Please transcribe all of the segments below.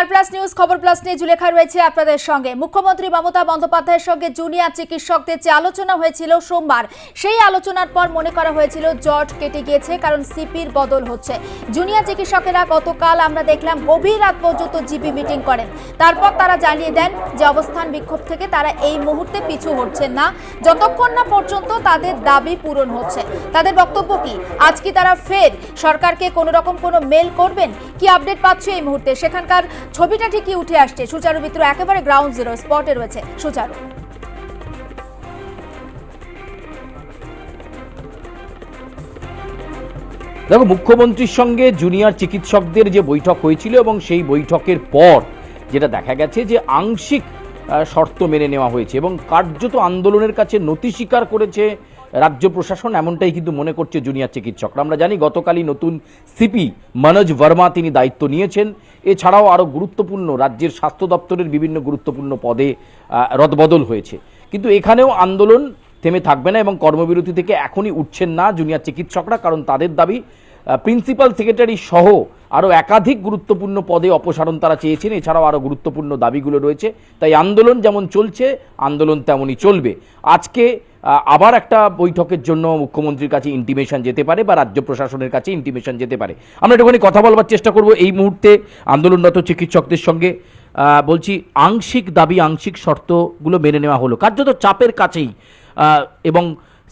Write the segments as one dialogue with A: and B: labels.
A: Star plus news, খবর plus নিয়ে জুলেখা রয়েছে আপনাদের সঙ্গে। মুখ্যমন্ত্রী মমতা বন্দ্যোপাধ্যায়ের সঙ্গে জুনিয়র চিকিৎসকদের যে আলোচনা হয়েছিল সোমবার, সেই আলোচনার পর মনে করা হয়েছিল জট কেটে গিয়েছে, কারণ সিপির বদল হচ্ছে। জুনিয়র চিকিৎসকেরা গতকাল আমরা দেখলাম গভীর রাত পর্যন্ত জিপি মিটিং করেন। তারপর তারা জানিয়ে দেন যে অবস্থান বিক্ষোভ থেকে তারা এই মুহূর্তে পিছু হচ্ছেন না। যতক্ষণ না পর্যন্ত তাদের দাবি পূরণ হচ্ছে। তাদের বক্তব্য কি? আজ কি তারা ফের সরকারকে কোনো রকম কোনো মেল করবেন? কি আপডেট পাচ্ছ এই মুহূর্তে? সেখানকার ছবিটা ঠিকই উঠে আসছে। সুচারু মিত্র একেবারে গ্রাউন্ড জিরো স্পটে রয়েছে। সুচারু।
B: দেখো, মুখ্যমন্ত্রীর সঙ্গে জুনিয়র চিকিৎসকদের যে বৈঠক হয়েছিল এবং সেই বৈঠকের পর যেটা দেখা গেছে যে আংশিক শর্ত মেনে নেওয়া হয়েছে এবং কার্যত আন্দোলনের কাছে নতি স্বীকার করেছে রাজ্য প্রশাসন এমনটাই কিন্তু মনে করছে জুনিয়র চিকিৎসকরা। আমরা জানি গতকালই নতুন সিপি মনোজ বর্মা তিনি দায়িত্ব নিয়েছেন। এছাড়াও আরও গুরুত্বপূর্ণ রাজ্যের স্বাস্থ্য দপ্তরের বিভিন্ন গুরুত্বপূর্ণ পদে রদবদল হয়েছে। কিন্তু এখানেও আন্দোলন থেমে থাকবে না এবং কর্মবিরতি থেকে এখনই উঠছেন না জুনিয়র চিকিৎসকরা, কারণ তাদের দাবি প্রিন্সিপাল সেক্রেটারি সহ আরও একাধিক গুরুত্বপূর্ণ পদে অপসারণ তারা চেয়েছেন। এছাড়াও আরও গুরুত্বপূর্ণ দাবিগুলো রয়েছে। তাই আন্দোলন যেমন চলছে, আন্দোলন তেমনই চলবে। আজকে আবার একটা বৈঠকের জন্য মুখ্যমন্ত্রীর কাছে ইন্টিমেশন যেতে পারে বা রাজ্য প্রশাসনের কাছে ইন্টিমেশন যেতে পারে। আমরা একটুখানি কথা বলবার চেষ্টা করব এই মুহূর্তে আন্দোলনরত চিকিৎসকদের সঙ্গে। বলছি, আংশিক দাবি, আংশিক শর্তগুলো মেনে নেওয়া হলো। কার্যত চাপের কাছেই এবং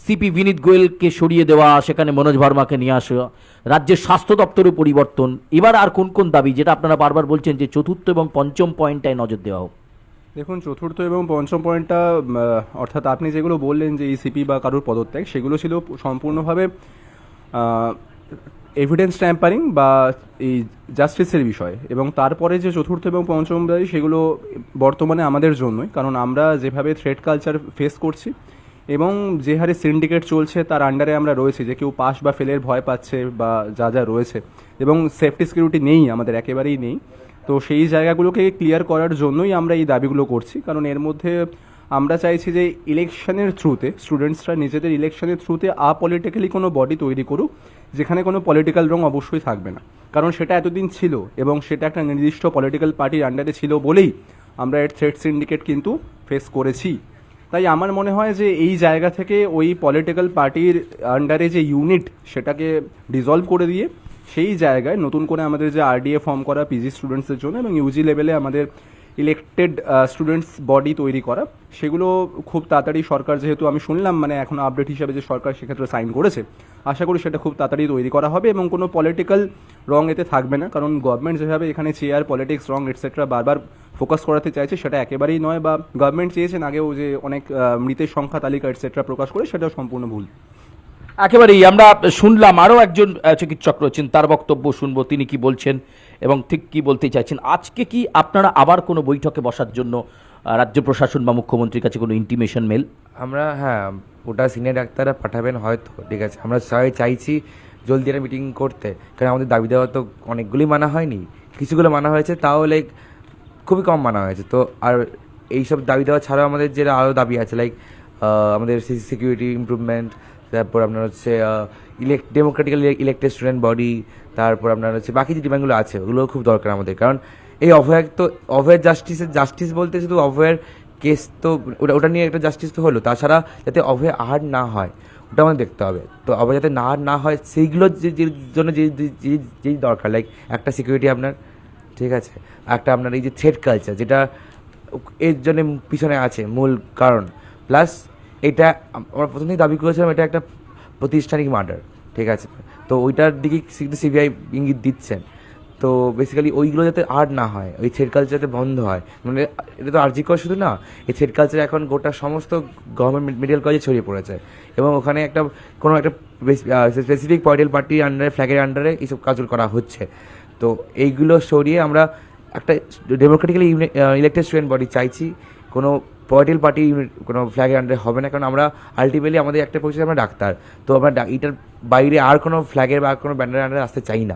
B: সিপি বিনীত গোয়েলকে সরিয়ে দেওয়া, সেখানে মনোজ ভার্মাকে নিয়ে আসা, রাজ্যের স্বাস্থ্য দপ্তরের পরিবর্তন। এবার আর কোন কোন দাবি, যেটা আপনারা বারবার বলছেন যে চতুর্থ এবং পঞ্চম পয়েন্টটায় নজর দেওয়া হোক।
C: দেখুন, চতুর্থ এবং পঞ্চম পয়েন্টটা অর্থাৎ আপনি যেগুলো বললেন যে ইসিপি বা কারোর পদত্যাগ, সেগুলো ছিল সম্পূর্ণভাবে এভিডেন্স ট্যাম্পারিং বা এই জাস্টিসের বিষয়। এবং তারপরে যে চতুর্থ এবং পঞ্চম দাবি, সেগুলো বর্তমানে আমাদের জন্যই। কারণ আমরা যেভাবে থ্রেড কালচার ফেস করছি এবং যে হারে সিন্ডিকেট চলছে, তার আন্ডারে আমরা রয়েছি যে কেউ পাস বা ফেলের ভয় পাচ্ছে বা যা যা রয়েছে। এবং সেফটি সিকিউরিটি নেই, আমাদের একেবারেই নেই। তো সেই জায়গাগুলোকে ক্লিয়ার করার জন্যই আমরা এই দাবিগুলো করছি। কারণ এর মধ্যে আমরা চাইছি যে ইলেকশনের থ্রুতে স্টুডেন্টসরা নিজেদের ইলেকশনের থ্রুতে আপলিটিক্যালি কোনো বডি তৈরি করুক, যেখানে কোনো পলিটিক্যাল রং অবশ্যই থাকবে না। কারণ সেটা এতদিন ছিল এবং সেটা একটা নির্দিষ্ট পলিটিক্যাল পার্টির আন্ডারে ছিল বলেই আমরা এর থ্রেড সিন্ডিকেট কিন্তু ফেস করেছি। তাই আমার মনে হয় যে এই জায়গা থেকে ওই পলিটিক্যাল পার্টির আন্ডারে যে ইউনিট সেটাকে ডিজলভ করে দিয়ে সেই জায়গায় নতুন করে আমাদের যে আরডিএ ফর্ম করা পিজি স্টুডেন্টসের জন্য এবং ইউজি লেভেলে আমাদের ইলেক্টেড স্টুডেন্টস বডি তৈরি করা। সেগুলো খুব তাড়াতাড়ি সরকার যেহেতু আমি শুনলাম মানে এখন আপডেট হিসাবে যে সরকার সেক্ষেত্রে সাইন করেছে, আশা করি সেটা খুব তাড়াতাড়ি তৈরি করা হবে এবং কোনো পলিটিক্যাল রং এতে থাকবে না। কারণ গভর্নমেন্ট যেভাবে এখানে চেয়ার পলিটিক্স রং এটসেট্রা বারবার ফোকাস করাতে চাইছে, সেটা একেবারেই নয় বা গভর্নমেন্ট চেয়েছেন আগেও যে অনেক মৃতের সংখ্যা তালিকা এটসেট্রা প্রকাশ করে, সেটাও সম্পূর্ণ ভুল।
B: একেবারেই আমরা শুনলাম আরও একজন চিকিৎসক রয়েছেন, তার বক্তব্য শুনব, তিনি কি বলছেন এবং ঠিক কি বলতে চাইছেন। আজকে কি আপনারা আবার কোনো বৈঠকে বসার জন্য রাজ্য প্রশাসন বা মুখ্যমন্ত্রীর কাছে কোনো ইন্টিমেশন মেল
D: আমরা হ্যাঁ ওটা সিনিয়র ডাক্তাররা পাঠাবেন হয়তো, ঠিক আছে। আমরা সবাই চাইছি জলদি একটা মিটিং করতে, কারণ আমাদের দাবি দেওয়া তো অনেকগুলি মানা হয়নি। কিছুগুলো মানা হয়েছে, তাও লাইক খুবই কম মানা হয়েছে। তো আর এইসব দাবি দেওয়া ছাড়াও আমাদের যেটা আরও দাবি আছে লাইক আমাদের সিসি সিকিউরিটি ইমপ্রুভমেন্ট তারপর আপনার হচ্ছে ইলেক ডেমোক্রেটিক্যাল ইলেক্টেড স্টুডেন্ট বডি তারপর আপনার হচ্ছে বাকি যে ডিমান্ডগুলো আছে ওগুলো খুব দরকার আমাদের। কারণ এই অভয়ের তো, অভয়ের জাস্টিসের জাস্টিস বলতে শুধু অভয়ের কেস তো, ওটা ওটা নিয়ে একটা জাস্টিস তো হলো। তাছাড়া যাতে অভয় আহার না হয়, ওটা আমাদের দেখতে হবে। তো অভয় যাতে না না হয়, সেইগুলো যে যে জন্য যে- যেই দরকার লাইক একটা সিকিউরিটি আপনার, ঠিক আছে? একটা আপনার এই যে থ্রেড কালচার যেটা এর জন্য পিছনে আছে মূল কারণ। প্লাস এটা আমরা প্রথম দাবি করেছিলাম এটা একটা প্রতিষ্ঠানিক মার্ডার ঠিক আছে? তো ওইটার দিকে কিন্তু সিবিআই ইঙ্গিত দিচ্ছেন। তো বেসিক্যালি ওইগুলো যাতে আর না হয়, ওই থ্রেড কালচার যাতে বন্ধ হয় মানে এটা তো আর্জি কর শুধু না, এই থ্রেড কালচার এখন গোটা সমস্ত গভর্নমেন্ট মেডিকেল কলেজে ছড়িয়ে পড়েছে। এবং ওখানে একটা, কোনো একটা স্পেসিফিক পলিটিক্যাল পার্টির আন্ডারে ফ্ল্যাগের আন্ডারে এইসব কাজগুলো করা হচ্ছে। তো এইগুলো সরিয়ে আমরা একটা ডেমোক্রেটিক্যালি ইলেক্টেড স্টুডেন্ট বডি চাইছি, কোনো পলিটিক্যাল পার্টি কোনো ফ্ল্যাগের আন্ডারে হবে না, কারণ আমরা আলটিমেটলি আমাদের একটা পরিচয় আমরা ডাক্তার। তো আমরা এটার বাইরে আর কোনো ফ্ল্যাগের বা কোনো ব্যান্ডারের আন্ডারে আসতে চাই না।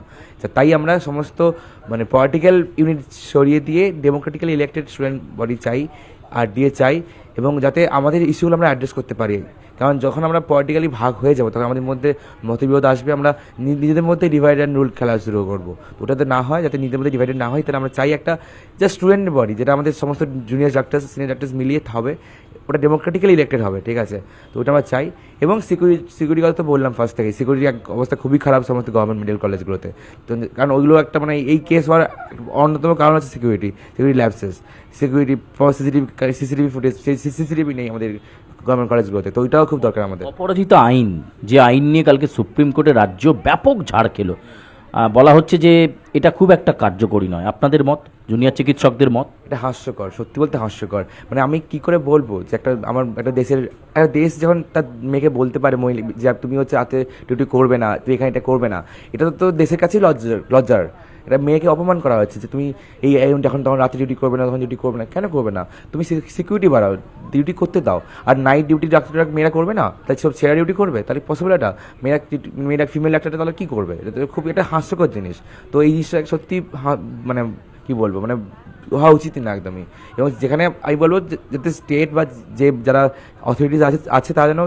D: তাই আমরা সমস্ত মানে পলিটিক্যাল ইউনিট সরিয়ে দিয়ে ডেমোক্রেটিক্যালি ইলেকটেড স্টুডেন্ট বডি চাই, আর দিয়ে চাই এবং যাতে আমাদের ইস্যুগুলো আমরা অ্যাড্রেস করতে পারি। কারণ যখন আমরা পলিটিক্যালি ভাগ হয়ে যাব, তখন আমাদের মধ্যে মতবিরোধ আসবে, আমরা নিজেদের মধ্যে ডিভাইড অ্যান্ড রুল খেলা শুরু করব। ওটাতে না হয়, যাতে নিজেদের মধ্যে ডিভাইডেড না হয়, তাহলে আমরা চাই একটা জাস্ট স্টুডেন্ট বডি যেটা আমাদের সমস্ত জুনিয়র ডাক্তার সিনিয়র ডাক্তার মিলিয়ে হবে। ওটা ডেমোক্রেটিক্যালি ইলেক্টেড হবে, ঠিক আছে? তো ওটা আমরা চাই। এবং সিকিউরিটি সিকিউরিটি কথা তো বললাম ফার্স্ট থেকে। সিকিউরিটি অবস্থা খুবই খারাপ সমস্ত গভর্নমেন্ট মেডিকেল কলেজগুলোতে তো কারণ ওইগুলো একটা মানে এই কেস হওয়ার অন্যতম কারণ হচ্ছে security security lapses security CCTV CCTV footage CCTV নেই আমাদের গভর্নমেন্ট কলেজগুলোতে তো ওইটাও খুব দরকার আমাদের।
B: অপরাজিত আইন, যে আইন নিয়ে কালকে সুপ্রিম কোর্টে রাজ্য ব্যাপক ঝাড় খেলো। বলা হচ্ছে যে এটা খুব একটা কার্যকরী নয়। আপনাদের মত? জুনিয়র চিকিৎসকদের মত?
D: এটা হাস্যকর, সত্যি বলতে হাস্যকর। মানে আমি কি করে বলব যে একটা আমার একটা দেশের, একটা দেশ যখন তার মেয়েকে বলতে পারে মহিলা, যে তুমি হচ্ছে হাতে ডিউটি করবে না তুই এখানে এটা করবে না, এটা তো দেশের কাছেই লজ্জার লজ্জার। এটা মেয়েকে অপমান করা হচ্ছে যে তুমি এই এখন তখন রাতে ডিউটি করবে না, তখন ডিউটি করবে না, কেন করবে না? তুমি সিকিউরিটি বাড়াও ডিউটি করতে দাও। আর নাইট ডিউটি ডাক্তার মেয়েরা করবে না তাই সব ছেঁড়া ডিউটি করবে? তাহলে পসিবল এটা? মেয়েরা মেয়েরা ফিমেল ডাক্তারটা তাহলে কী করবে? এটা খুব একটা হাস্যকর জিনিস। তো এই জিনিসটা সত্যি মানে কী বলব মানে হওয়া উচিত না একদমই। এবং যেখানে আমি বলব যাতে স্টেট বা যে যারা অথরিটিস আছে আছে তারা যেন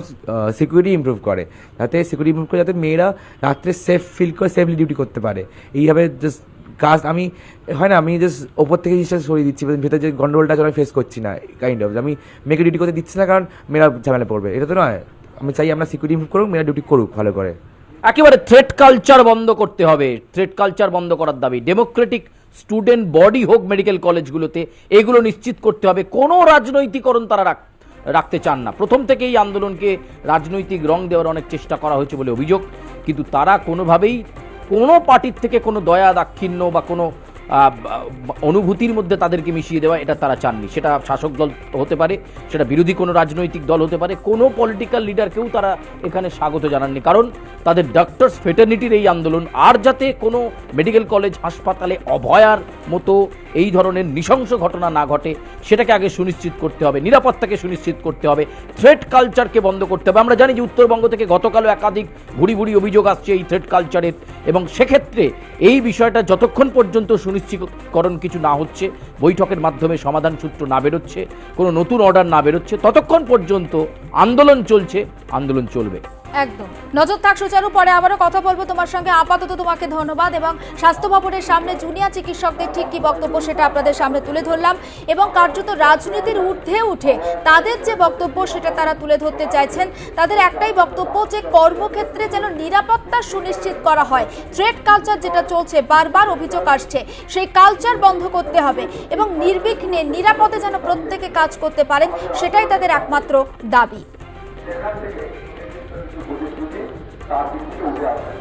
D: সিকিউরিটি ইমপ্রুভ করে। যাতে সিকিউরিটি ইমপ্রুভ করে, যাতে মেয়েরা রাত্রে সেফ ফিল করে সেফলি ডিউটি করতে পারে। এইভাবে জাস্ট কাজ আমি, হয় না, আমি জাস্ট ওপর থেকে জিনিসটা সরিয়ে দিচ্ছি ভেতরে যে গন্ডগোলটা আমি ফেস করছি না কাইন্ড অফ আমি মেয়েকে ডিউটি করতে দিচ্ছি না, কারণ মেয়েরা ঝামেলা পড়বে। এটা তো নয়। আমি চাই আমরা সিকিউরিটি ইমপ্রুভ করুক, মেয়েরা ডিউটি করুক ভালো করে।
B: একেবারে থ্রেট কালচার বন্ধ করতে হবে। থ্রেট কালচার বন্ধ করার দাবি। ডেমোক্রেটিক স্টুডেন্ট বডি হোক মেডিকেল কলেজগুলোতে, এগুলো নিশ্চিত করতে হবে। কোনো রাজনৈতিকরণ তারা রাখ, রাখতে চান না। প্রথম থেকে এই আন্দোলনকে রাজনৈতিক রং দেওয়ার অনেক চেষ্টা করা হয়েছে বলে অভিযোগ। কিন্তু তারা কোনোভাবেই কোনো পার্টির থেকে কোনো দয়া, দাক্ষিণ্য বা কোনো অনুভূতির মধ্যে তাদেরকে মিশিয়ে দেওয়া, এটা তারা চাননি। সেটা শাসক দল হতে পারে, সেটা বিরোধী কোনো রাজনৈতিক দল হতে পারে, কোনো পলিটিক্যাল লিডারকেও তারা এখানে স্বাগত জানাননি। কারণ তাদের ডক্টরস ফেটার্নিটির এই আন্দোলন, আর যাতে কোনো মেডিকেল কলেজ হাসপাতালে অভয়ার মতো এই ধরনের নৃশংস ঘটনা না ঘটে, সেটাকে আগে সুনিশ্চিত করতে হবে, নিরাপত্তাকে সুনিশ্চিত করতে হবে থ্রেট কালচারকে বন্ধ করতে হবে। আমরা জানি যে উত্তরবঙ্গ থেকে গতকালও একাধিক ভুড়ি ভুড়ি অভিযোগ আসছে এই থ্রেট কালচারের এবং সেক্ষেত্রে এই বিষয়টা যতক্ষণ পর্যন্ত সুনিশ্চিতকরণ কিছু না হচ্ছে, বৈঠকের মাধ্যমে সমাধান সূত্র না বেরোচ্ছে, কোনো নতুন অর্ডার না বেরোচ্ছে, ততক্ষণ পর্যন্ত আন্দোলন চলছে, আন্দোলন চলবে।
A: একদম। নজর থাক সুচারু, পরে আবারও কথা বলব তোমার সঙ্গে। আপাতত তোমাকে ধন্যবাদ এবং স্বাস্থ্য ভবনের সামনে জুনিয়র চিকিৎসকদের ঠিক কি বক্তব্য সেটা আপনাদের সামনে তুলে ধরলাম এবং কার্যত রাজনীতির ঊর্ধ্বে উঠে তাদের যে বক্তব্য সেটা তারা তুলে ধরতে চাইছেন, তাদের একটাই বক্তব্য যে কর্মক্ষেত্রে যেন নিরাপত্তা সুনিশ্চিত করা হয়। থ্রেড কালচার যেটা চলছে, বারবার অভিযোগ আসছে, সেই কালচার বন্ধ করতে হবে এবং নির্বিঘ্নে নিরাপদে যেন প্রত্যেকে কাজ করতে পারেন, সেটাই তাদের একমাত্র দাবি। তার দিকে উঠে আসেন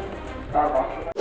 A: তার বাস্তব